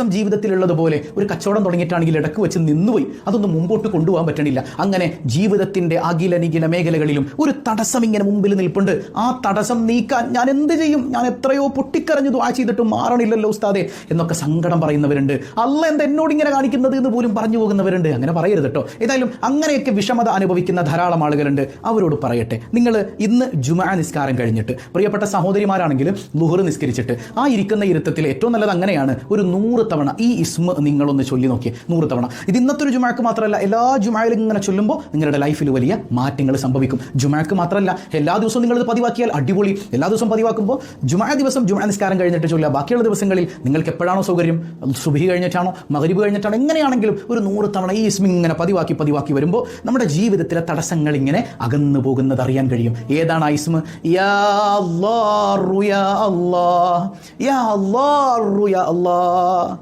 തടസ്സം ജീവിതത്തിലുള്ളതുപോലെ ഒരു കച്ചവടം തുടങ്ങിയിട്ടാണെങ്കിൽ ഇടയ്ക്ക് വെച്ച് നിന്നുപോയി. അതൊന്നും മുമ്പോട്ട് കൊണ്ടുപോകാൻ പറ്റണില്ല. അങ്ങനെ ജീവിതത്തിന്റെ നിഖില മേഖലകളിലും ഒരു തടസ്സം ഇങ്ങനെ മുമ്പിൽ നിൽപ്പുണ്ട്. ആ തടസ്സം നീക്കാൻ ഞാൻ എന്ത് ചെയ്യും? ഞാൻ എത്രയോ പൊട്ടിക്കരഞ്ഞു ദ്വാ ചെയ്തിട്ടും മാറണില്ലല്ലോ ഉസ്താദെ എന്നൊക്കെ സങ്കടം പറയുന്നവരുണ്ട്. അല്ല എന്താ എന്നോട് ഇങ്ങനെ കാണിക്കുന്നത് എന്ന് പോലും പറഞ്ഞു പോകുന്നവരുണ്ട്. അങ്ങനെ പറയരുത് കേട്ടോ. ഏതായാലും അങ്ങനെയൊക്കെ വിഷമത അനുഭവിക്കുന്ന ധാരാളം ആളുകളുണ്ട്. അവരോട് പറയട്ടെ. നിങ്ങൾ ഇന്ന് ജുമാ നിസ്കാരം കഴിഞ്ഞിട്ട് പ്രിയപ്പെട്ട സഹോദരിമാരാണെങ്കിലും ലുഹർ നിസ്കരിച്ചിട്ട് ആ ഇരിക്കുന്ന ഇരുത്തത്തിൽ ഏറ്റവും നല്ലത് അങ്ങനെയാണ്. ഒരു നൂറ് തവണ ഈ ഇസ്മ നിങ്ങളൊന്ന് ചൊല്ലി നോക്കിയേ. നൂറ് തവണ. ഇത് ഇന്നത്തെ ഒരു ജുമാക്ക് മാത്രമല്ല എല്ലാ ജുമായിലും ഇങ്ങനെ ചൊല്ലുമ്പോൾ നിങ്ങളുടെ ലൈഫിൽ വലിയ മാറ്റങ്ങൾ സംഭവിക്കും. ജുമാക്ക് മാത്രമല്ല എല്ലാ ദിവസവും നിങ്ങളിത് പതിവാക്കിയാൽ അടിപൊളി. എല്ലാ ദിവസവും പതിവാക്കുമ്പോൾ ജുമാ ദിവസം ജുമാ നിസ്കാരം കഴിഞ്ഞിട്ട് ചൊല്ലുക. ബാക്കിയുള്ള ദിവസങ്ങളിൽ നിങ്ങൾക്ക് എപ്പോഴാണോ സൗകര്യം? സുബഹി കഴിഞ്ഞിട്ടാണോ? മകരിബ് കഴിഞ്ഞിട്ടാണോ? എങ്ങനെയാണെങ്കിലും ഒരു നൂറ് തവണ ഈ ഇസ്മി ഇങ്ങനെ പതിവാക്കി പതിവാക്കി വരുമ്പോൾ നമ്മുടെ ജീവിതത്തിലെ തടസ്സങ്ങൾ ഇങ്ങനെ അകന്നു പോകുന്നത് അറിയാൻ കഴിയും. ഏതാണ് ആ ഇസ്മ? യാ അല്ലാ യാ അല്ലാ യാ യാ